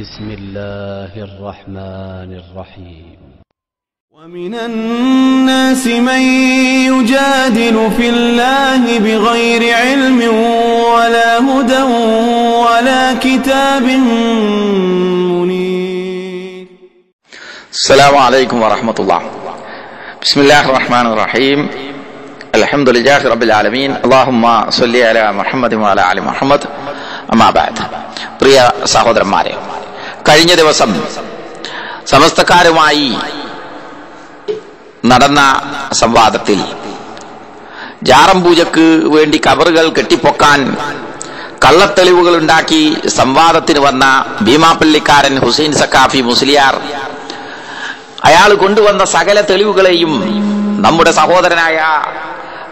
بسم الله الرحمن الرحيم ومن الناس من يجادل في الله بغير علم ولا هدى ولا كتاب منير السلام عليكم ورحمة الله بسم الله الرحمن الرحيم الحمد لله رب العالمين اللهم صل على محمد وعلى آل محمد അമ്മാ ബാദ് പ്രിയ സഹോദരന്മാരെ കഴിഞ്ഞ ദിവസം സമസ്തക്കാരുമായി നടന്ന സംവാദത്തിൽ ജാറം പൂജക്ക് വേണ്ടി കബറുകൾ കെട്ടിപ്പൊക്കാൻ കള്ളത്തെളിവുകൾ ഉണ്ടാക്കി സംവാദത്തിന് വന്ന ഭീമാപ്പള്ളിക്കാരൻ ഹുസൈൻ സക്കാഫി മുസ്ലിയാർ അയാൾ കൊണ്ടുവന്ന സകല തെളിവുകളെയും നമ്മുടെ സഹോദരനായ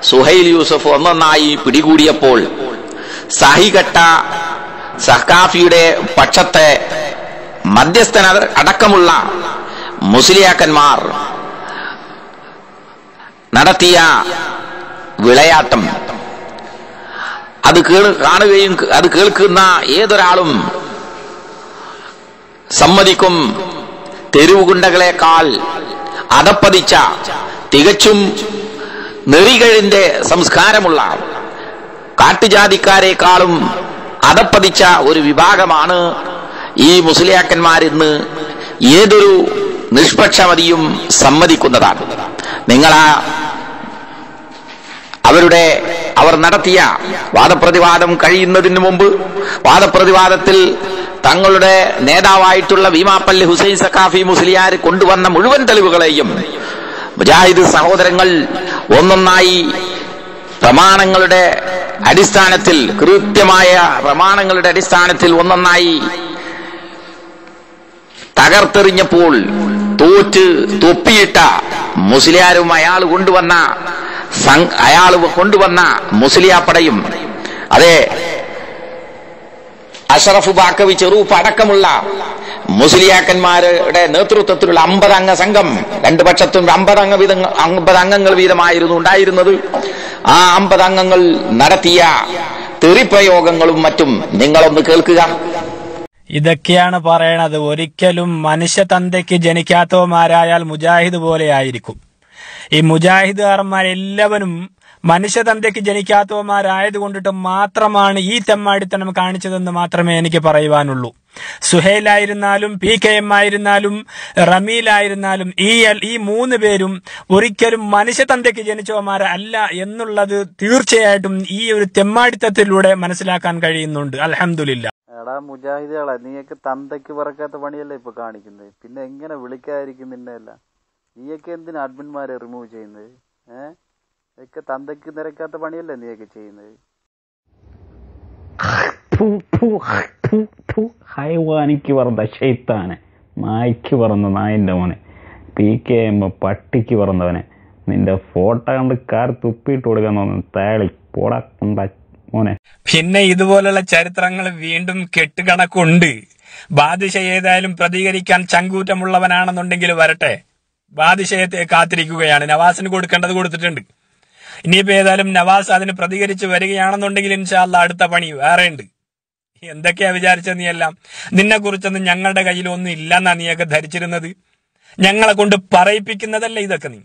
സുഹൈൽ യൂസഫ് ഒന്നൊന്നായി പിടികൂടിയപ്പോൾ സഹികെട്ട സഹ്കാഫിയുടെ പക്ഷത്തെ മധ്യസ്ഥന അടക്കമുള്ള മുസ്ലിയാക്കന്മാർ നടത്തിയ വിളയാട്ടം. അത് കേൾ കാണുകയും അത് കേൾക്കുന്ന ഏതൊരാളും സമ്മതിക്കും. തെരുവുകുണ്ടകളെക്കാൾ അതപ്പതിച്ച തികച്ചും നെറികഴിന്റെ സംസ്കാരമുള്ള കാട്ടുജാതിക്കാരെക്കാളും അതപ്പതിച്ച ഒരു വിഭാഗമാണ് ഈ മുസ്ലിയാക്കന്മാരിന്ന് ഏതൊരു നിഷ്പക്ഷമതിയും സമ്മതിക്കുന്നതാണ്. നിങ്ങളാ അവരുടെ അവർ നടത്തിയ വാദപ്രതിവാദം കഴിയുന്നതിന് മുമ്പ് വാദപ്രതിവാദത്തിൽ തങ്ങളുടെ നേതാവായിട്ടുള്ള വീമാപ്പള്ളി ഹുസൈൻ സക്കാഫി മുസ്ലിയാർ കൊണ്ടുവന്ന മുഴുവൻ തെളിവുകളെയും മുജാഹിദ് സഹോദരങ്ങൾ ഒന്നൊന്നായി പ്രമാണങ്ങളുടെ അടിസ്ഥാനത്തിൽ കൃത്യമായ പ്രമാണങ്ങളുടെ അടിസ്ഥാനത്തിൽ ഒന്നൊന്നായി തകർത്തെറിഞ്ഞപ്പോൾ തോറ്റ് തൊപ്പിയിട്ട മുസ്ലിയാരും അയാൾ കൊണ്ടുവന്ന അയാൾ കൊണ്ടുവന്ന മുസ്ലിയാപ്പടയും അതെ അഷറഫ് ബാക്കവി ചെറൂപ്പ് അടക്കമുള്ള മുസ്ലിയാക്കന്മാരുടെ നേതൃത്വത്തിലുള്ള അമ്പത് അംഗ സംഘം. രണ്ടു പക്ഷത്തും അമ്പത് അംഗ വീതം അമ്പത് അംഗങ്ങൾ വീതമായിരുന്നു ഉണ്ടായിരുന്നത്. ആ അമ്പത് അംഗങ്ങൾ നടത്തിയ തെറിപ്രയോഗങ്ങളും മറ്റും നിങ്ങളൊന്ന് കേൾക്കുക. ഇതൊക്കെയാണ് പറയണത്. ഒരിക്കലും മനുഷ്യ തന്തയ്ക്ക് ജനിക്കാത്തവന്മാരായാൽ മുജാഹിദ് പോലെ ആയിരിക്കും ഈ മുജാഹിദുകാരന്മാരെല്ലാവരും മനുഷ്യതന്തയ്ക്ക് ജനിക്കാത്തവന്മാരായത് കൊണ്ടിട്ട് മാത്രമാണ് ഈ തെമ്മാടിത്തനം കാണിച്ചതെന്ന് മാത്രമേ എനിക്ക് പറയുവാനുള്ളൂ. സുഹേലായിരുന്നാലും പി കെ എം ആയിരുന്നാലും റമീലായിരുന്നാലും ഈ ഈ മൂന്ന് പേരും ഒരിക്കലും മനുഷ്യതന്തയ്ക്ക് ജനിച്ചവന്മാർ അല്ല എന്നുള്ളത് തീർച്ചയായിട്ടും ഈ ഒരു തെമ്മാടിത്തത്തിലൂടെ മനസ്സിലാക്കാൻ കഴിയുന്നുണ്ട്. അലഹമില്ല എടാ മുജാഹിദുകളെ നീയൊക്കെ തന്തയ്ക്ക് പറക്കാത്ത പണിയല്ലേ ഇപ്പൊ കാണിക്കുന്നത് പിന്നെ എങ്ങനെ വിളിക്കാതിരിക്കും നിന്നെയല്ല? നീയൊക്കെ എന്തിനാ അഡ്മിന്മാരെ റിമൂവ് ചെയ്യുന്നത് ഏഹ് ഒക്കെ തന്തയ്ക്ക് നിരക്കാത്ത പണിയല്ലേ നീയൊക്കെ ചെയ്യുന്നത് ഹൈവാനിക്ക് പറന്ന ഷെയ്ത്താനെ നായ്ക്ക് പറന്ന നായന്റെ മോനെ പി കെ എം പട്ടിക്ക് പറന്നവനെ നിന്റെ ഫോട്ടോ കണ്ട് കാർ തുപ്പിയിട്ട് കൊടുക്കാൻ തോന്നുന്നു തേളി പോടാ മോനെ. പിന്നെ ഇതുപോലുള്ള ചരിത്രങ്ങൾ വീണ്ടും കെട്ടുകണക്കുണ്ട്. ബാദിഷ ഏതായാലും പ്രതികരിക്കാൻ ചങ്കൂറ്റമുള്ളവനാണെന്നുണ്ടെങ്കിൽ വരട്ടെ. ബാദിഷയത്തെ കാത്തിരിക്കുകയാണ്. നവാസിന് കൊടുക്കേണ്ടത് കൊടുത്തിട്ടുണ്ട്. ഇനിയിപ്പോ ഏതായാലും നവാസ് അതിന് പ്രതികരിച്ച് വരികയാണെന്നുണ്ടെങ്കിൽ ഇൻഷാല്ല അടുത്ത പണി വേറെ ഉണ്ട് എന്തൊക്കെയാ വിചാരിച്ചത് നീ എല്ലാം? നിന്നെ കുറിച്ചൊന്നും ഞങ്ങളുടെ കയ്യിലൊന്നും ഇല്ലെന്നാ നീയൊക്കെ ധരിച്ചിരുന്നത്? ഞങ്ങളെ കൊണ്ട് പറയിപ്പിക്കുന്നതല്ലേ ഇതൊക്കെ നീ?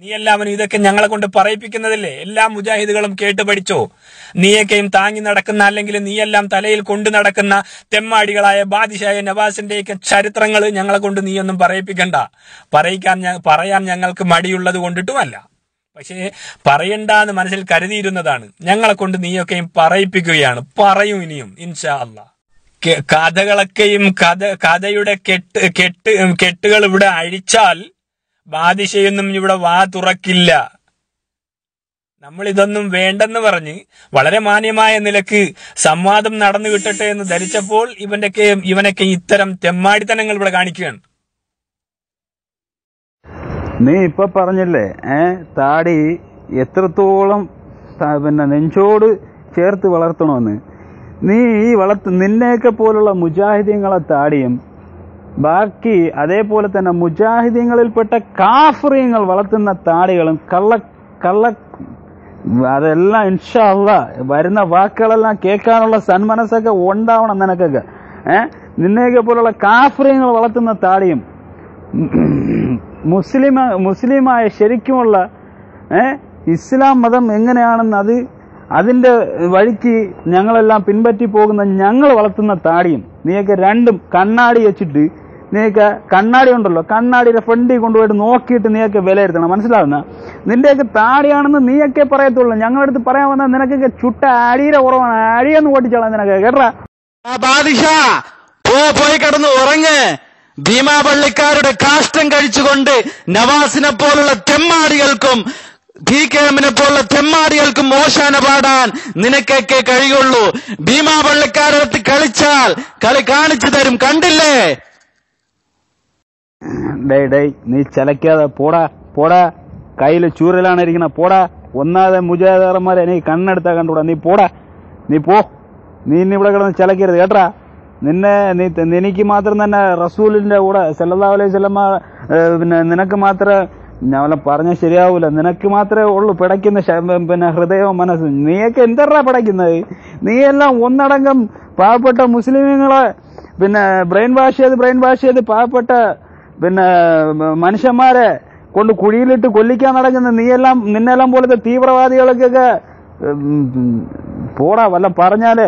നീ എല്ലാവരും ഇതൊക്കെ ഞങ്ങളെ കൊണ്ട് പറയിപ്പിക്കുന്നതല്ലേ? എല്ലാ മുജാഹിദുകളും കേട്ട് പഠിച്ചോ? നീയൊക്കെയും താങ്ങി നടക്കുന്ന അല്ലെങ്കിൽ നീയെല്ലാം തലയിൽ കൊണ്ടു നടക്കുന്ന തെമ്മാടികളായ ബാദിഷായ നവാസിന്റെയൊക്കെ ചരിത്രങ്ങൾ ഞങ്ങളെ കൊണ്ട് നീയൊന്നും പറയിപ്പിക്കണ്ട. പറയിക്കാൻ പറയാൻ ഞങ്ങൾക്ക് മടിയുള്ളത് കൊണ്ടിട്ടുമല്ല. പക്ഷേ പറയണ്ട എന്ന് മനസ്സിൽ കരുതിയിരുന്നതാണ്. ഞങ്ങളെ കൊണ്ട് നീയൊക്കെയും പറയിപ്പിക്കുകയാണ്. പറയും ഇനിയും ഇൻഷാ അല്ല കഥകളൊക്കെയും കഥ കഥയുടെ കെട്ട് കെട്ട് കെട്ടുകൾ ഇവിടെ അഴിച്ചാൽ ബാദിഷയൊന്നും ഇവിടെ വാ തുറക്കില്ല. നമ്മൾ ഇതൊന്നും വേണ്ടെന്ന് പറഞ്ഞ് വളരെ മാന്യമായ നിലയ്ക്ക് സംവാദം നടന്നു കിട്ടട്ടെ എന്ന് ധരിച്ചപ്പോൾ ഇവന്റെയൊക്കെ ഇവനൊക്കെ ഇത്തരം തെമ്മാടിത്തനങ്ങൾ ഇവിടെ കാണിക്കുകയാണ്. നീ ഇപ്പൊ പറഞ്ഞില്ലേ ഏ താടി എത്രത്തോളം പിന്നെ നെഞ്ചോട് ചേർത്ത് വളർത്തണമെന്ന്. നീ ഈ വളർത്ത് നിന്നെയൊക്കെ പോലുള്ള മുജാഹിദീങ്ങളെ താടിയും ബാക്കി അതേപോലെ തന്നെ മുജാഹിദീങ്ങളിൽപ്പെട്ട കാഫറിയങ്ങൾ വളർത്തുന്ന താടികളും കള്ള കള്ള അതെല്ലാം ഇൻഷാള്ള വരുന്ന വാക്കുകളെല്ലാം കേൾക്കാനുള്ള സന്മനസ്സൊക്കെ ഉണ്ടാവണം നിനക്കൊക്കെ. ഏഹ് നിന്നെയൊക്കെ പോലുള്ള കാഫ്രീങ്ങൾ വളർത്തുന്ന താടിയും മുസ്ലിം മുസ്ലിമായ ശരിക്കുമുള്ള ഏഹ് ഇസ്ലാം മതം എങ്ങനെയാണെന്ന് അത് അതിന്റെ വഴിക്ക് ഞങ്ങളെല്ലാം പിൻപറ്റി പോകുന്ന ഞങ്ങൾ വളർത്തുന്ന താടിയും നീയൊക്കെ രണ്ടും കണ്ണാടി വെച്ചിട്ട് നീയൊക്കെ കണ്ണാടി ഉണ്ടല്ലോ കണ്ണാടിയുടെ ഫ്രണ്ടിൽ കൊണ്ടുപോയിട്ട് നോക്കിയിട്ട് നീയൊക്കെ വിലയിരുത്തണം. മനസ്സിലാവുന്ന? നിന്റെയൊക്കെ താടിയാണെന്ന് നീയൊക്കെ പറയത്തുള്ളൂ. ഞങ്ങളുടെ അടുത്ത് പറയാൻ വന്നാൽ നിനക്കൊക്കെ ചുട്ട അടിയുടെ കുറവാണ്. അഴിയെന്ന് ഓടിച്ചോളാം നിനക്ക് കേട്ടാ ബാദിഷ പോ പോയി കിടന്ന് ഉറങ്ങ്. ഭീമാപള്ളിക്കാരുടെ കാഷ്ടം കഴിച്ചുകൊണ്ട് നവാസിനെ പോലുള്ള തെമ്മാടികൾക്കും പി കെ എമ്മിനെ പോലുള്ള തെമ്മാടികൾക്ക് മോശാന പാടാൻ നിനക്കൊക്കെ കഴിയുള്ളൂ. ഭീമാ പള്ളിക്കാരത്ത് കളിച്ചാൽ കളി കാണിച്ചു തരും. കണ്ടില്ലേ? ഡേയ് ഡേയ് നീ ചലക്കാതെ പോടാ പോടാ. കയ്യിൽ ചൂരലാണ് ഇരിക്കുന്ന പോടാ. ഒന്നാതെ മുജാദാറന്മാരെ നീ കണ്ണെടുത്താ കണ്ടുകൂടാ. നീ പോടാ. നീ പോ. നീ ഇനി ഇവിടെ കിടന്ന് ചലക്കരുത് കേട്ടാ? നിന്നെ നീ എനിക്ക് മാത്രം തന്നെ റസൂലിന്റെ കൂടെ സല്ലാ അലൈഹി സ്വലമ പിന്നെ നിനക്ക് മാത്രമേ ഞാൻ പറഞ്ഞ ശരിയാവൂല. നിനക്ക് മാത്രമേ ഉള്ളൂ പിടയ്ക്കുന്ന പിന്നെ ഹൃദയവും മനസ്സും. നീയൊക്കെ എന്തറാ പിടയ്ക്കുന്നത്? നീയെല്ലാം ഒന്നടങ്കം പാവപ്പെട്ട മുസ്ലിമീങ്ങളെ പിന്നെ ബ്രെയിൻ വാഷ് ചെയ്ത് ബ്രെയിൻ വാഷ് ചെയ്ത് പാവപ്പെട്ട പിന്നെ മനുഷ്യന്മാരെ കൊണ്ട് കുഴിയിലിട്ട് കൊല്ലിക്കാൻ നടക്കുന്ന നീയെല്ലാം നിന്നെല്ലാം പോലത്തെ തീവ്രവാദികൾക്കൊക്കെ പോടാ. വല്ല പറഞ്ഞാൽ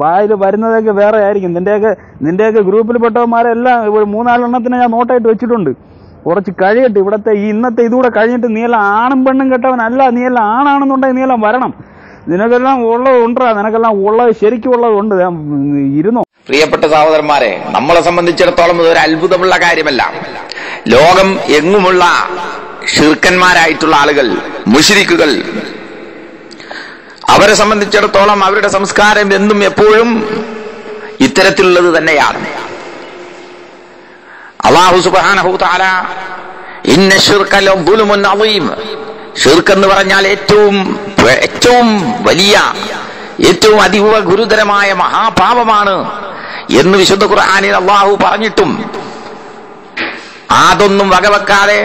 വായിൽ വരുന്നതൊക്കെ വേറെ ആയിരിക്കും നിന്റെയൊക്കെ നിന്റെയൊക്കെ ഗ്രൂപ്പിൽപ്പെട്ടവന്മാരെല്ലാം മൂന്നാലെണ്ണത്തിന് ഞാൻ നോട്ടായിട്ട് വെച്ചിട്ടുണ്ട്. കുറച്ച് കഴിയട്ടെ. ഇവിടത്തെ ഈ ഇന്നത്തെ ഇതുകൂടെ കഴിഞ്ഞിട്ട് നീല ആണും പെണ്ണും കെട്ടവനല്ല നീല ആണാണെന്നുണ്ടെങ്കിൽ നീയെല്ലാം വരണം. നിനക്കെല്ലാം ഉള്ളത് ഉണ്ടാ നിനക്കെല്ലാം ഉള്ളത് ശരിക്കും ദേ, ഇരുന്നോ? പ്രിയപ്പെട്ട സഹോദരന്മാരെ നമ്മളെ സംബന്ധിച്ചിടത്തോളം ഇത് ഒരു അത്ഭുതമുള്ള കാര്യമല്ല. ലോകം എങ്ങുമുള്ള ഷിർക്കന്മാരായിട്ടുള്ള ആളുകൾ മുഷിരിക്കുകൾ അവരെ സംബന്ധിച്ചിടത്തോളം അവരുടെ സംസ്കാരം എന്നും എപ്പോഴും ഇത്തരത്തിലുള്ളത് തന്നെയാണ്. അള്ളാഹു സുബ്ഹാനഹു തആല ഇന്ന എന്ന് പറഞ്ഞാൽ ഏറ്റവും ഏറ്റവും വലിയ ഏറ്റവും അതിവ ഗുരുതരമായ മഹാപാപമാണ് എന്ന് വിശുദ്ധ ഖുർആാനിൽ അള്ളാഹു പറഞ്ഞിട്ടും അതൊന്നും വകവെക്കാതെ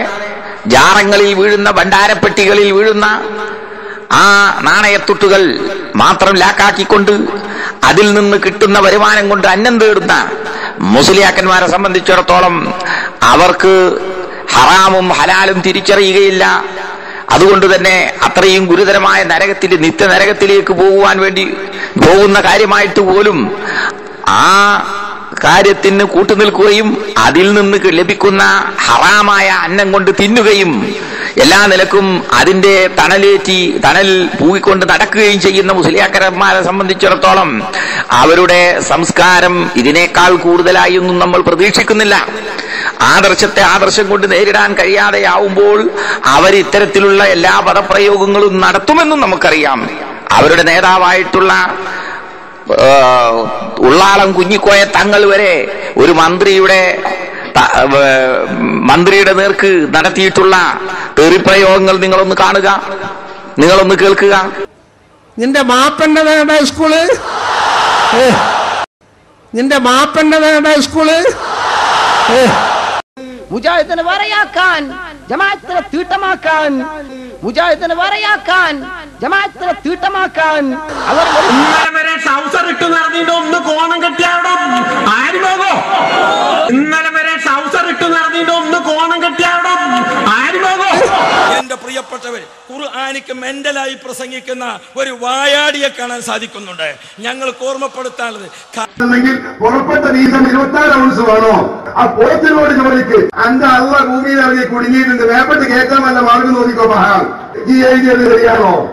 ജാറങ്ങളിൽ വീഴുന്ന ഭണ്ഡാരപ്പെട്ടികളിൽ വീഴുന്ന ആ നാണയത്തുട്ടുകൾ മാത്രം ലാക്കാക്കിക്കൊണ്ട് അതിൽ നിന്ന് കിട്ടുന്ന വരുമാനം കൊണ്ട് അന്നം തേടുന്ന മുസ്ലിയാക്കന്മാരെ സംബന്ധിച്ചിടത്തോളം അവർക്ക് ഹറാമും ഹലാലും തിരിച്ചറിയുകയില്ല. അതുകൊണ്ട് തന്നെ അത്രയും ഗുരുതരമായ നരകത്തിൽ നിത്യ നരകത്തിലേക്ക് പോകുവാൻ വേണ്ടി പോകുന്ന കാര്യമായിട്ട് പോലും ആ കാര്യത്തിന് കൂട്ടുനിൽക്കുകയും അതിൽ നിന്ന് ലഭിക്കുന്ന ഹറാമായ അന്നം കൊണ്ട് തിന്നുകയും എല്ലാ നിലക്കും അതിന്റെ തണലേറ്റി തണൽ പൂവിക്കൊണ്ട് നടക്കുകയും ചെയ്യുന്ന മുസ്ലിയാക്കരന്മാരെ സംബന്ധിച്ചിടത്തോളം അവരുടെ സംസ്കാരം ഇതിനേക്കാൾ കൂടുതലായൊന്നും നമ്മൾ പ്രതീക്ഷിക്കുന്നില്ല. ആദർശത്തെ ആദർശം കൊണ്ട് നേരിടാൻ കഴിയാതെയാവുമ്പോൾ അവർ ഇത്തരത്തിലുള്ള എല്ലാ പദപ്രയോഗങ്ങളും നടത്തുമെന്നും നമുക്കറിയാം. അവരുടെ നേതാവായിട്ടുള്ള ഉള്ളാളം കുഞ്ഞിക്കോയ തങ്ങൾ വരെ ഒരു മന്ത്രിയുടെ മന്ത്രിയുടെ നേർക്ക് നടത്തിയിട്ടുള്ള തെറിപ്രയോഗങ്ങൾ നിങ്ങളൊന്ന് കാണുക. നിങ്ങളൊന്ന് കേൾക്കുക. നിന്റെ മാപ്പന്റെ വേണ്ട സ്കൂൾ നിന്റെ മാപ്പന്റെ വേണ്ട സ്കൂൾ. മുജാഹിദിനെ വരയാക്കാൻ ജമാഅത്തിനെ തീട്ടമാക്കാൻ മുജാഹിദിനെ വരയാക്കാൻ ജമാഅത്തിനെ തീട്ടമാക്കാൻ അവർ ഇന്നലെ വരെ ട്രൗസർ ഇട്ട് നടന്നിട്ട് ഒന്ന് കോണം കെട്ടിയാടോ ആരും പോകോ? ഇന്നലെ വരെ ട്രൗസർ ഇട്ട് നടന്നിട്ട് ഒന്ന് കോണം കെട്ടിയാടോ എന്റെ പ്രിയപ്പെട്ടവർ ഖുർആാനിക്ക് മെന്റലായി പ്രസംഗിക്കുന്ന ഒരു വായാടിയെ കാണാൻ സാധിക്കുന്നുണ്ട്. ഞങ്ങൾ ഓർമ്മപ്പെടുത്താനുള്ളത് പുറപ്പെട്ട വീതം ഇരുപത്തി ആറ് ഔൺസ് വേണോ? ആ പോത്തിനോട് ചോദിക്ക് അന്റെ അള്ള ഭൂമിയിൽ ഇറങ്ങി കുടുങ്ങിയിട്ടുണ്ട്? വേപ്പെട്ട് കേൾക്കാൻ വല്ല മാർഗം നോക്കിക്കോ മഹാൻ. ഈ എഴുതിയത്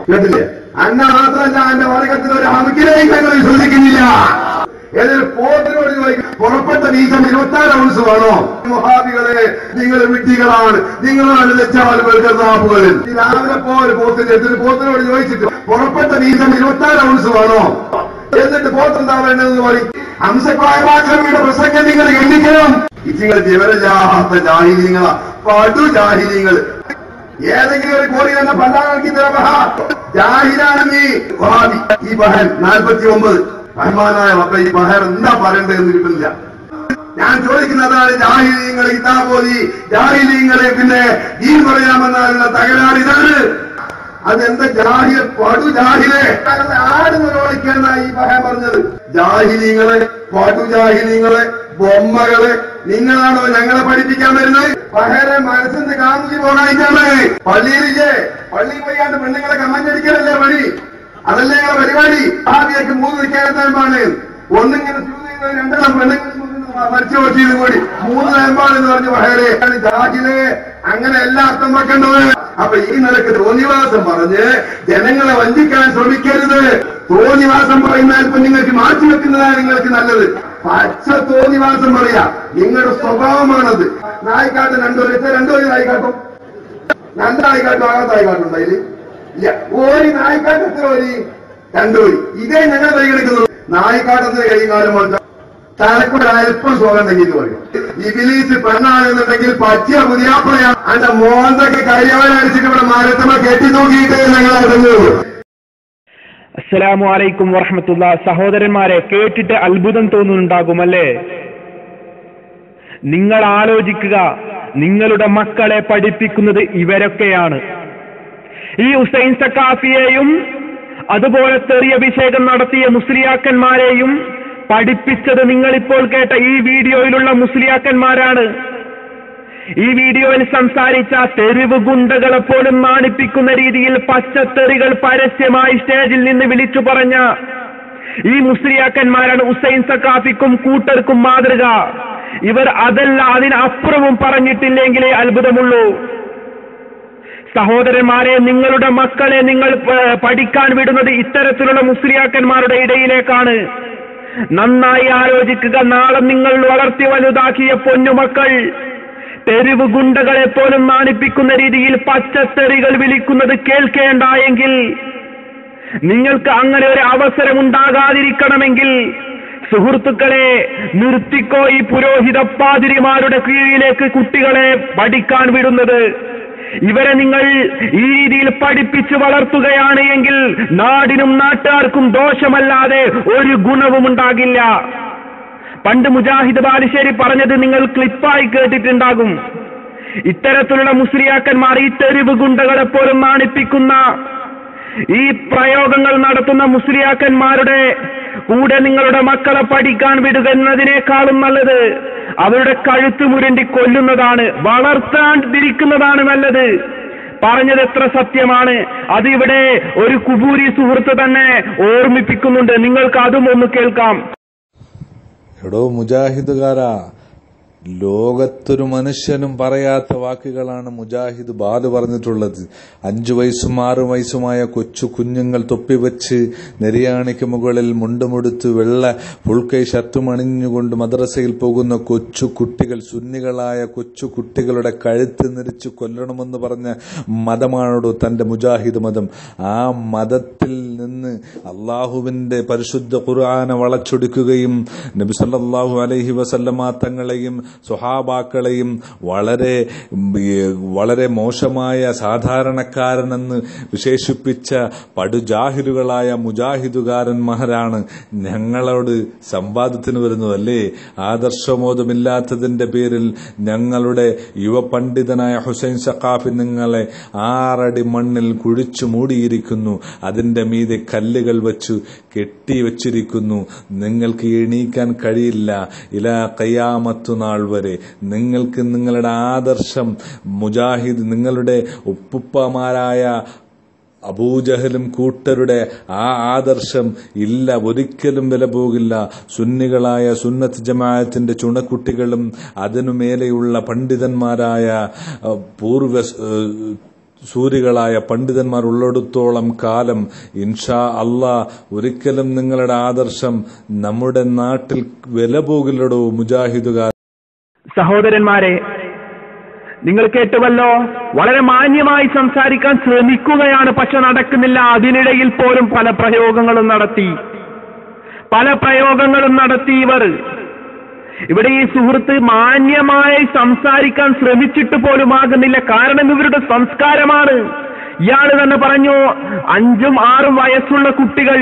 കേട്ടില്ലേ? അന്ന മാത്രമല്ല എന്റെ വർഗത്തിൽ ഒരു അമുക്കിനെയും ഞങ്ങൾ വിശ്വസിക്കുന്നില്ല. പോത്തിനോട് ചോദിക്കും പുറപ്പെട്ട നീക്കം ഇരുപത്തി ആറ് ഔൺസ് വേണോ? മഹാബികളെ നിങ്ങൾ വിഡ്ഢികളാണ് നിങ്ങളാണ് ലജ്ജാവലുകൾ കർണാപ്പുകളിൽ രാവിലെ പോ ഒരു പോത്തിന്റെ എടുത്തിട്ട് പോത്തിനോട് ചോദിച്ചിട്ട് പുറപ്പെട്ട നീക്കം ഇരുപത്തി ആറ് ഔൺസ് വേണോ? എന്നിട്ട് പോത്തെന്താ വേണ്ടതെന്ന് പറയും? അംശപ്രായമാക്കിയുടെ പ്രസംഗം നിങ്ങൾ എണ്ണിക്കണം നിങ്ങൾ വിവരജാത്ത ജാഹിലീങ്ങളാ. പടു ജാഹിര്യങ്ങൾ ഏതെങ്കിലും ഒരു കോടി തന്നെ തരമഹ. ജാഹിലാണ് നീ ഈ ബഹൻ നാൽപ്പത്തി ഒമ്പത് റഹ്മാനായ മക്കളെ ഈ മഹർ എന്താ പറയണ്ടതെന്ന് കിട്ടുന്നില്ല ഞാൻ ചോദിക്കുന്നതാണ് ജാഹിലീങ്ങൾ ഇതാ പോലി ജാഹിലീങ്ങളെ പിന്നെ ഈ പറയാമെന്നാലുള്ള തകരാറ് ഇതാണ്. അതെന്താ ജാഹിൽ പടു ജാഹിലെ? ആടുന്നൊരോളിക്കാണ് ഈ പറയാൻ പറഞ്ഞത്. ജാഹിലീങ്ങളെ പടു ജാഹിലീങ്ങളെ ബൊമ്മകൾ നിങ്ങളാണോ ഞങ്ങളെ പഠിപ്പിക്കാൻ വരുന്നത്? പകരെ മനസ്സിന്ന് കാമുകി പോകാനിട്ടാണ് പള്ളിയിലില്ലേ? പള്ളിയിൽ പോയാണ്ട് പെണ്ണുങ്ങളെ കമ്മഞ്ഞടിക്കലല്ലേ പണി? അതല്ലേ ഞങ്ങളെ പരിപാടി? ഭാവിയേക്ക് മൂന്ന് വിഖ്യാതമാണ് ഒന്നിങ്ങനെ രണ്ടെണ്ണം കൂടി. മൂന്ന് നേമ്പാണെന്ന് പറഞ്ഞു പഹരെ ജാഹിൽ അങ്ങനെ എല്ലാ അർത്ഥം വെക്കേണ്ടത്. അപ്പൊ ഈ നിലയ്ക്ക് തോന്നിവാസം പറഞ്ഞ് ജനങ്ങളെ വഞ്ചിക്കാൻ ശ്രമിക്കരുത്. തോന്നിവാസം പറയുന്നാൽ നിങ്ങൾക്ക് മാറ്റി വെക്കുന്നതാണ് നിങ്ങൾക്ക് നല്ലത്. പച്ച തോന്നിവാസം പറയാ. നിങ്ങളുടെ സ്വഭാവമാണത്. നായിക്കാട്ട് രണ്ടു രണ്ടു നായിക്കാട്ടും. രണ്ടായിക്കാട്ടും ആകാത്ത നായിക്കാട്ടുണ്ടോ അതിൽ ഇല്ല. ഒരു നായിക്കാട്ട് എത്ര ഒരു രണ്ടു വരി ഇതേ ഞങ്ങൾ പരിഗണിക്കുന്നു നായിക്കാട്ടത്തിന് കൈകാലം കൊടുത്ത തലക്കൂടെ അല്പം സുഖം ഉണ്ടെങ്കിൽ പറയും. ഇബിലീസ് പെണ്ണാണെന്നുണ്ടെങ്കിൽ പറ്റിയ പുതിയാപ്പളയാണ്. അതിന്റെ മോന്തൊക്കെ കരിയവനടിച്ചിട്ട് ഇവിടെ മരത്തമ്മ കെട്ടി നോക്കിയിട്ട് ഞങ്ങൾ ഇറങ്ങുള്ളൂ അസ്സലാമു അലൈക്കും വറഹമത്തുള്ള. സഹോദരന്മാരെ കേട്ടിട്ട് അത്ഭുതം തോന്നുന്നുണ്ടാകുമല്ലേ നിങ്ങൾ ആലോചിക്കുക നിങ്ങളുടെ മക്കളെ പഠിപ്പിക്കുന്നത് ഇവരൊക്കെയാണ്. ഈ ഹുസൈൻ സക്കാഫിയെയും അതുപോലെ തെറിയഭിഷേകം നടത്തിയ മുസ്ലിയാക്കന്മാരെയും പഠിപ്പിച്ചത് നിങ്ങളിപ്പോൾ കേട്ട ഈ വീഡിയോയിലുള്ള മുസ്ലിയാക്കന്മാരാണ്. ഈ വീഡിയോയിൽ സംസാരിച്ച തെരുവ് ഗുണ്ടകളെ പോലും മാണിപ്പിക്കുന്ന രീതിയിൽ പച്ചത്തെറികൾ പരസ്യമായി സ്റ്റേജിൽ നിന്ന് വിളിച്ചു പറഞ്ഞ ഈ മുസ്ലിയാക്കന്മാരാണ് ഹുസൈൻ സക്കാഫിക്കും കൂട്ടർക്കും മാതൃക. ഇവർ അതല്ല അതിനപ്പുറവും പറഞ്ഞിട്ടില്ലെങ്കിലേ അത്ഭുതമുള്ളൂ. സഹോദരന്മാരെ നിങ്ങളുടെ മക്കളെ നിങ്ങൾ പഠിക്കാൻ വിടുന്നത് ഇത്തരത്തിലുള്ള മുസ്ലിയാക്കന്മാരുടെ ഇടയിലേക്കാണ്. നന്നായി ആലോചിക്കുക. നാളെ നിങ്ങൾ വളർത്തി വലുതാക്കിയ പൊന്നുമക്കൾ തെരുവ് ഗുണ്ടകളെ പോലും നാണിപ്പിക്കുന്ന രീതിയിൽ പച്ചത്തെറികൾ വിളിക്കുന്നത് കേൾക്കേണ്ട എങ്കിൽ നിങ്ങൾക്ക് അങ്ങനെ ഒരു അവസരം ഉണ്ടാകാതിരിക്കണമെങ്കിൽ സുഹൃത്തുക്കളെ നിർത്തിക്കോ ഈ പുരോഹിത പാതിരിമാരുടെ കീഴിലേക്ക് കുട്ടികളെ പഠിക്കാൻ വിടുന്നത്. ഇവരെ നിങ്ങൾ ഈ രീതിയിൽ പഠിപ്പിച്ച് വളർത്തുകയാണ് എങ്കിൽ നാടിനും നാട്ടുകാർക്കും ദോഷമല്ലാതെ ഒരു ഗുണവും ഉണ്ടാകില്ല. പണ്ട് മുജാഹിദ് ബാലുശ്ശേരി പറഞ്ഞത് നിങ്ങൾ ക്ലിപ്പായി കേട്ടിട്ടുണ്ടാകും. ഇത്തരത്തിലുള്ള മുസ്ലിയാക്കന്മാർ ഈ തെരുവ് ഗുണ്ടകളെ പോലും നാണിപ്പിക്കുന്ന ഈ പ്രയോഗങ്ങൾ നടത്തുന്ന മുസ്ലിയാക്കന്മാരുടെ കൂടെ നിങ്ങളുടെ മക്കളെ പഠിക്കാൻ വിടുക എന്നതിനേക്കാളും നല്ലത് അവരുടെ കഴുത്ത് മുരണ്ടി കൊല്ലുന്നതാണ് വളർത്താണ്ടിരിക്കുന്നതാണ് നല്ലത്. പറഞ്ഞത് എത്ര സത്യമാണ്. അതിവിടെ ഒരു കുബൂരി സുഹൃത്ത് തന്നെ ഓർമ്മിപ്പിക്കുന്നുണ്ട്. നിങ്ങൾക്ക് അതും ഒന്ന് കേൾക്കാം. എടോ മുജാഹിദുകാരാ ലോകത്തൊരു മനുഷ്യനും പറയാത്ത വാക്കുകളാണ് മുജാഹിദ് ബാൽ പറഞ്ഞിട്ടുള്ളത്. അഞ്ചു വയസ്സും ആറു വയസ്സുമായ കൊച്ചു കുഞ്ഞുങ്ങൾ തൊപ്പിവെച്ച് നെരിയാണിക്ക് മുകളിൽ മുണ്ടുമുടുത്ത് വെള്ള ഫുൾക്കൈ ഷർട്ടും അണിഞ്ഞുകൊണ്ട് മദ്രസയിൽ പോകുന്ന കൊച്ചു കുട്ടികൾ സുന്നികളായ കൊച്ചു കുട്ടികളുടെ കഴുത്ത് നിരിച്ച് കൊല്ലണമെന്ന് പറഞ്ഞ മതമാണോ തന്റെ മുജാഹിദ് മതം? ആ മതത്തിൽ നിന്ന് അള്ളാഹുവിന്റെ പരിശുദ്ധ ഖുർആനെ വളച്ചൊടുക്കുകയും നബിസല്ലാഹു അലഹി വസല്ലമ തങ്ങളെയും സ്വഹാബാക്കളെയും വളരെ വളരെ മോശമായ സാധാരണക്കാരനെന്ന് വിശേഷിപ്പിച്ച പടുജാഹിലുകളായ മുജാഹിദുകാരന്മാരാണ് ഞങ്ങളോട് സംവാദത്തിന് വരുന്നതല്ലേ? ആദർശബോധമില്ലാത്തതിന്റെ പേരിൽ ഞങ്ങളുടെ യുവപണ്ഡിതനായ ഹുസൈൻ സഖാഫി നിങ്ങളെ ആറടി മണ്ണിൽ കുഴിച്ചു മൂടിയിരിക്കുന്നു. അതിന്റെ മീതെ കല്ലുകൾ വെച്ചു കെട്ടിവച്ചിരിക്കുന്നു. നിങ്ങൾക്ക് എണീക്കാൻ കഴിയില്ല. ഇലാ കയ്യാമത്തു നാൾ വരെ നിങ്ങൾക്ക് നിങ്ങളുടെ ആദർശം മുജാഹിദ് നിങ്ങളുടെ ഉപ്പുപ്പമാരായ അബൂജഹലും കൂട്ടരുടെ ആ ആദർശം ഇല്ല ഒരിക്കലും വില പോകില്ല. സുന്നികളായ സുന്നത്ത് ജമാഅത്തിന്റെ ചുണക്കുട്ടികളും അതിനു മേലെയുള്ള പണ്ഡിതന്മാരായ പൂർവ സൂര്യകളായ പണ്ഡിതന്മാർ ഉള്ളിടത്തോളം കാലം ഇൻഷാ അള്ളാ ഒരിക്കലും നിങ്ങളുടെ ആദർശം നമ്മുടെ നാട്ടിൽ വില പോകില്ലടോ മുജാഹിദുകാർ. സഹോദരന്മാരെ നിങ്ങൾ കേട്ടുവല്ലോ വളരെ മാന്യമായി സംസാരിക്കാൻ ശ്രമിക്കുകയാണ് പക്ഷെ നടക്കുന്നില്ല. അതിനിടയിൽ പോലും പല പ്രയോഗങ്ങളും നടത്തി. പല പ്രയോഗങ്ങളും നടത്തി ഇവർ. ഇവിടെ ഈ സുഹൃത്ത് മാന്യമായി സംസാരിക്കാൻ ശ്രമിച്ചിട്ട് പോലും ആകുന്നില്ല കാരണം ഇവരുടെ സംസ്കാരമാണ്. ഇയാൾ തന്നെ പറഞ്ഞു അഞ്ചും ആറും വയസ്സുള്ള കുട്ടികൾ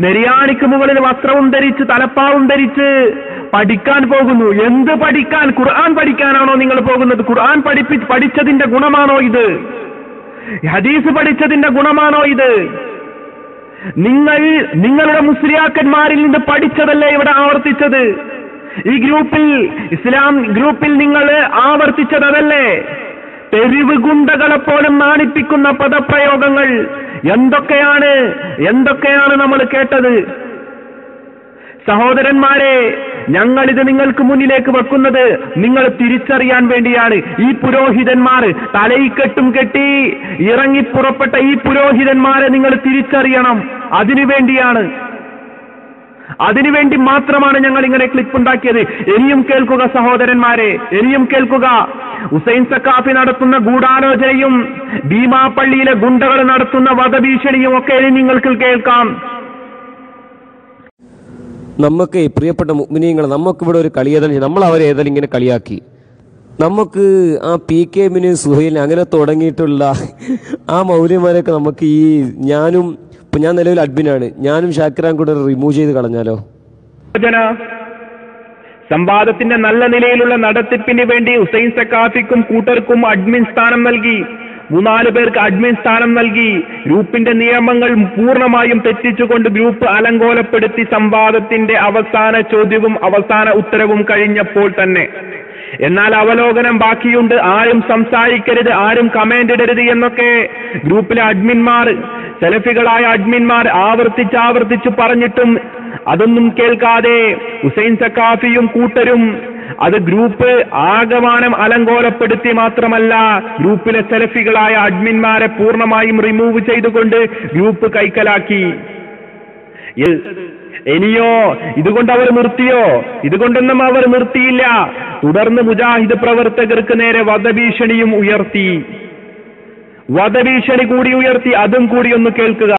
നെരിയാണിക്ക് മുകളിൽ വസ്ത്രവും ധരിച്ച് തലപ്പാവും ധരിച്ച് പഠിക്കാൻ പോകുന്നു. എന്ത് പഠിക്കാൻ? ഖുർആൻ പഠിക്കാനാണോ നിങ്ങൾ പോകുന്നത്? ഖുർആൻ പഠിപ്പി പഠിച്ചതിന്റെ ഗുണമാണോ ഇത്? ഹദീസ് പഠിച്ചതിന്റെ ഗുണമാണോ ഇത്? നിങ്ങൾ നിങ്ങളുടെ മുസ്ലിയാക്കന്മാരിൽ നിന്ന് പഠിച്ചതല്ലേ ഇവിടെ ആവർത്തിച്ചത്? ഈ ഗ്രൂപ്പിൽ ഇസ്ലാം ഗ്രൂപ്പിൽ നിങ്ങൾ ആവർത്തിച്ചത് അതല്ലേ തെരുവ് ഗുണ്ടകളെ പോലും നാണിപ്പിക്കുന്ന പദപ്രയോഗങ്ങൾ എന്തൊക്കെയാണ്? എന്തൊക്കെയാണ് നമ്മൾ കേട്ടത്? സഹോദരന്മാരെ ഞങ്ങളിത് നിങ്ങൾക്ക് മുന്നിലേക്ക് വെക്കുന്നത് നിങ്ങൾ തിരിച്ചറിയാൻ വേണ്ടിയാണ്. ഈ പുരോഹിതന്മാർ തലയിക്കെട്ടും കെട്ടി ഇറങ്ങി പുറപ്പെട്ട ഈ പുരോഹിതന്മാരെ നിങ്ങൾ തിരിച്ചറിയണം. അതിനു വേണ്ടിയാണ് അതിനുവേണ്ടി മാത്രമാണ് ഞങ്ങൾ ഇങ്ങനെ ക്ലിപ്പ് ഉണ്ടാക്കിയത്. ഇനിയും കേൾക്കുക സഹോദരന്മാരെ ഇനിയും കേൾക്കുക. ഹുസൈൻ സക്കാഫി നടത്തുന്ന ഗൂഢാലോചനയും ഭീമാപ്പള്ളിയിലെ ഗുണ്ടകൾ നടത്തുന്ന വധഭീഷണിയും ഒക്കെ ഇനി നിങ്ങൾക്ക് കേൾക്കാം. നമുക്ക് പ്രിയപ്പെട്ട മുഗ്നിയങ്ങൾ നമുക്ക് ഇവിടെ ഒരു കളി ഏതായാലും നമ്മൾ അവരെ ഏതായാലും ഇങ്ങനെ കളിയാക്കി. നമുക്ക് ആ പി കെ എമ്മിന് സുഹൈലിന് അങ്ങനെ തുടങ്ങിയിട്ടുള്ള ആ മൗര്യമാരെയൊക്കെ നമുക്ക് ഈ ഞാനും ഇപ്പൊ ഞാൻ നിലവിൽ അഡ്മിനാണ്. ഞാനും ഷാക്കിറാൻ കൂടെ റിമൂവ് ചെയ്ത് കളഞ്ഞാലോ? സംവാദത്തിന്റെ നല്ല നിലയിലുള്ള നടത്തിപ്പിന് വേണ്ടി ഹുസൈൻ സക്കാഫിക്കും കൂട്ടർക്കും അഡ്മിൻ സ്ഥാനം നൽകി. മൂന്നാൽ പേർക്ക് അഡ്മിൻ സ്ഥാനം നൽകി. ഗ്രൂപ്പിന്റെ നിയമങ്ങൾ പൂർണമായും തെറ്റിച്ചുകൊണ്ട് ഗ്രൂപ്പ് അലങ്കോലപ്പെടുത്തി സംവാദത്തിന്റെ അവസാന ചോദ്യവും അവസാന ഉത്തരവും കഴിഞ്ഞപ്പോൾ തന്നെ. എന്നാൽ അവലോകനം ബാക്കിയുണ്ട്. ആരും സംസാരിക്കരുത് ആരും കമന്റ് ഇടരുത് എന്നൊക്കെ ഗ്രൂപ്പിലെ അഡ്മിന്മാർ സെലഫികളായ അഡ്മിന്മാർ ആവർത്തിച്ച് ആവർത്തിച്ച് പറഞ്ഞിട്ടും അതൊന്നും കേൾക്കാതെ ഹുസൈൻ സക്കാഫിയും കൂട്ടരും അത് ഗ്രൂപ്പ് ആകമാനം അലങ്കോലപ്പെടുത്തി മാത്രമല്ല ഗ്രൂപ്പിലെ സെലഫികളായ അഡ്മിന്മാരെ പൂർണമായും റിമൂവ് ചെയ്തുകൊണ്ട് ഗ്രൂപ്പ് കൈക്കലാക്കി. ഇനിയോ ഇതുകൊണ്ട് അവർ നിർത്തിയോ? ഇതുകൊണ്ടൊന്നും അവർ നിർത്തിയില്ല. തുടർന്ന് മുജാഹിദ് പ്രവർത്തകർക്ക് നേരെ വധഭീഷണിയും ഉയർത്തി. വധഭീഷണി കൂടി ഉയർത്തി അതും കൂടി ഒന്ന് കേൾക്കുക.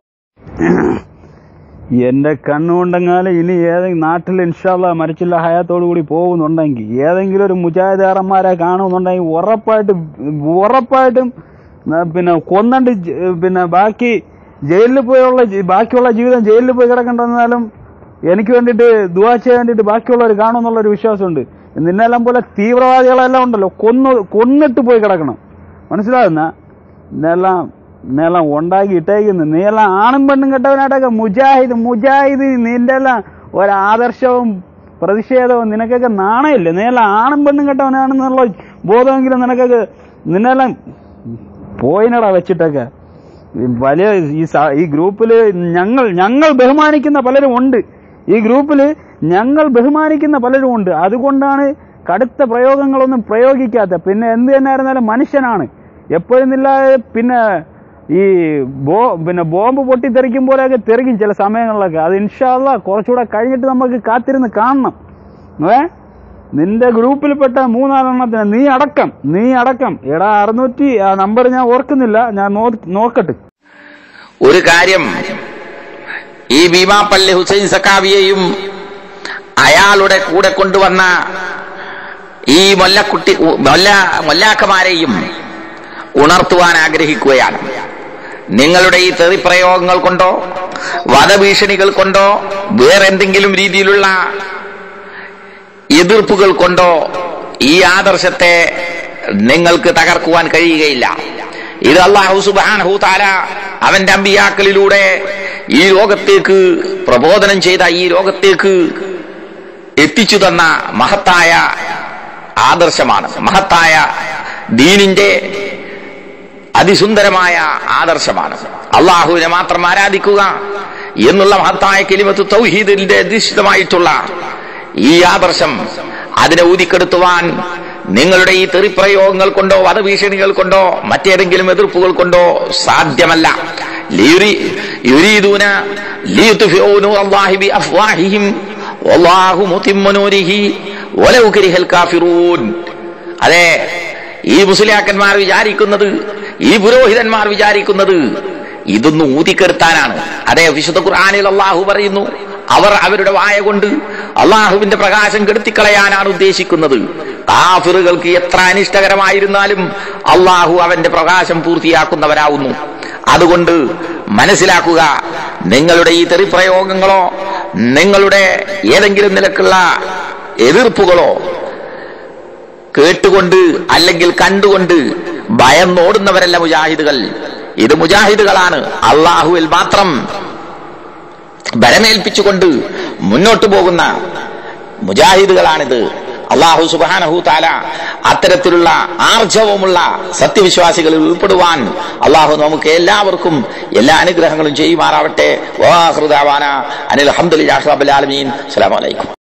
എന്റെ കണ്ണുകൊണ്ടെങ്ങാലും ഇനി ഏതെങ്കിലും നാട്ടിൽ ഇൻഷാല്ല മരിച്ചില്ല ഹയാത്തോടു കൂടി പോകുന്നുണ്ടെങ്കിൽ ഏതെങ്കിലും ഒരു മുജാഹിദാറന്മാരെ കാണുന്നുണ്ടെങ്കിൽ ഉറപ്പായിട്ടും ഉറപ്പായിട്ടും പിന്നെ കൊന്നണ്ട് പിന്നെ ബാക്കി ജയിലിൽ പോയുള്ള ബാക്കിയുള്ള ജീവിതം ജയിലിൽ പോയി കിടക്കണ്ടെന്നാലും എനിക്ക് വേണ്ടിയിട്ട് ദുവാ ചെയ്യാൻ വേണ്ടിയിട്ട് ബാക്കിയുള്ളവർ കാണുമെന്നുള്ളൊരു വിശ്വാസമുണ്ട്. നിന്നെല്ലാം പോലെ തീവ്രവാദികളെല്ലാം ഉണ്ടല്ലോ. കൊന്നു കൊന്നിട്ട് പോയി കിടക്കണം. മനസ്സിലാകുന്ന ഇന്നെല്ലാം ഇന്നെല്ലാം ഉണ്ടാക്കി ഇട്ടേക്കുന്നു. നീ ആണും പെണ്ണും കെട്ടവനായിട്ടൊക്കെ മുജാഹിദ് മുജാഹിദ് നിന്റെ എല്ലാം ഒരാദർശവും പ്രതിഷേധവും നിനക്കൊക്കെ നാണയില്ലേ? നീ ആണും പെണ്ണും കെട്ടവനാണെന്നുള്ള ബോധമെങ്കിലും നിനക്കൊക്കെ നിന്നെല്ലാം പോയിനടാ വെച്ചിട്ടൊക്കെ. വലിയ ഈ ഈ ഗ്രൂപ്പിൽ ഞങ്ങൾ ഞങ്ങൾ ബഹുമാനിക്കുന്ന പലരും ഉണ്ട്. ഈ ഗ്രൂപ്പിൽ ഞങ്ങൾ ബഹുമാനിക്കുന്ന പലരും ഉണ്ട്. അതുകൊണ്ടാണ് കടുത്ത പ്രയോഗങ്ങളൊന്നും പ്രയോഗിക്കാത്ത പിന്നെ എന്ത് തന്നെ ആയിരുന്നാലും മനുഷ്യനാണ്. എപ്പോഴുന്നില്ല പിന്നെ ഈ ബോ പിന്നെ ബോംബ് പൊട്ടിത്തെറിക്കും പോലെയൊക്കെ തെറിക്കും ചില സമയങ്ങളിലൊക്കെ. അത് ഇൻഷാല്ല കുറച്ചുകൂടെ കഴിഞ്ഞിട്ട് നമുക്ക് കാത്തിരുന്ന് കാണണം. ഏ? നിന്റെ ഗ്രൂപ്പിൽപ്പെട്ട മൂന്നാലെണ്ണത്തിന് നീ അടക്കം നീ അടക്കം. എടാ അറുന്നൂറ്റി നമ്പർ ഞാൻ ഓർക്കുന്നില്ല. ഞാൻ നോക്കട്ടെ. ഒരു കാര്യം ഈ ഭീമാപ്പള്ളി ഹുസൈൻ സക്കാവിയെയും അയാളുടെ കൂടെ കൊണ്ടുവന്ന ഈ മൊല്ലക്കുട്ടി മൊല്ല മൊല്ലാക്കമാരെയും ഉണർത്തുവാൻ ആഗ്രഹിക്കുകയാണ്. നിങ്ങളുടെ ഈ തെറിപ്രയോഗങ്ങൾ കൊണ്ടോ വധഭീഷണികൾ കൊണ്ടോ വേറെന്തെങ്കിലും രീതിയിലുള്ള എതിർപ്പുകൾ കൊണ്ടോ ഈ ആദർശത്തെ നിങ്ങൾക്ക് തകർക്കുവാൻ കഴിയുകയില്ല. ഇത് അള്ളാഹു സുബാൻ ഹൂതാര അവന്റെ അമ്പിയാക്കളിലൂടെ ഈ ലോകത്തേക്ക് പ്രബോധനം ചെയ്ത ഈ ലോകത്തേക്ക് എത്തിച്ചു തന്ന മഹത്തായ ആദർശമാണ്. മഹത്തായ ദീനിന്റെ അതിസുന്ദരമായ ആദർശമാണ്. അള്ളാഹുവിനെ മാത്രം ആരാധിക്കുക എന്നുള്ള മഹത്തായ കിലിമത്ത് തൗഹീദിന്റെ അധിഷ്ഠിതമായിട്ടുള്ള ഈ ആദർശം അതിനെ ഊതിക്കെടുത്തുവാൻ നിങ്ങളുടെ ഈ തെറിപ്രയോഗങ്ങൾ കൊണ്ടോ വധഭീഷണികൾ കൊണ്ടോ മറ്റേതെങ്കിലും എതിർപ്പുകൾ കൊണ്ടോ സാധ്യമല്ല. ബിഅഫ്വാഹിഹിം വല്ലാഹു വലൗ കരിഹൽ കാഫിറൂൻ. അതെ ഈ മുസ്ലിയാക്കന്മാർ വിചാരിക്കുന്നത് ഈ പുരോഹിതന്മാർ വിചാരിക്കുന്നത് ഇതൊന്ന് ഊതിക്കെടുത്താനാണ്. അതെ വിശുദ്ധ ഖുർആാനിൽ അള്ളാഹു പറയുന്നു അവർ അവരുടെ വായ കൊണ്ട് അള്ളാഹുവിന്റെ പ്രകാശം കെടുത്തിക്കളയാനാണ് ഉദ്ദേശിക്കുന്നത്. കാഫിറുകൾക്ക് എത്ര അനിഷ്ടകരമായിരുന്നാലും അള്ളാഹു അവന്റെ പ്രകാശം പൂർത്തിയാക്കുന്നവരാവുന്നു. അതുകൊണ്ട് മനസ്സിലാക്കുക നിങ്ങളുടെ ഈ തെറിപ്രയോഗങ്ങളോ നിങ്ങളുടെ ഏതെങ്കിലും നിലക്കുള്ള എതിർപ്പുകളോ കേട്ടുകൊണ്ട് അല്ലെങ്കിൽ കണ്ടുകൊണ്ട് ഭയന്നോടുന്നവരല്ല മുജാഹിദുകൾ. ഇത് മുജാഹിദുകളാണ്. അള്ളാഹുവിൽ മാത്രം ബലമേൽപ്പിച്ചുകൊണ്ട് മുന്നോട്ടു പോകുന്ന മുജാഹിദുകളാണിത്. അള്ളാഹു സുബാനഹു താല അത്തരത്തിലുള്ള ആർജവമുള്ള സത്യവിശ്വാസികളിൽ ഉൾപ്പെടുവാൻ അള്ളാഹു നമുക്ക് എല്ലാവർക്കും എല്ലാ അനുഗ്രഹങ്ങളും ചെയ്യുമാറാവട്ടെ. അനിൽ അഹമ്മദ് അലമീൻ അസ്സലാമലൈക്കും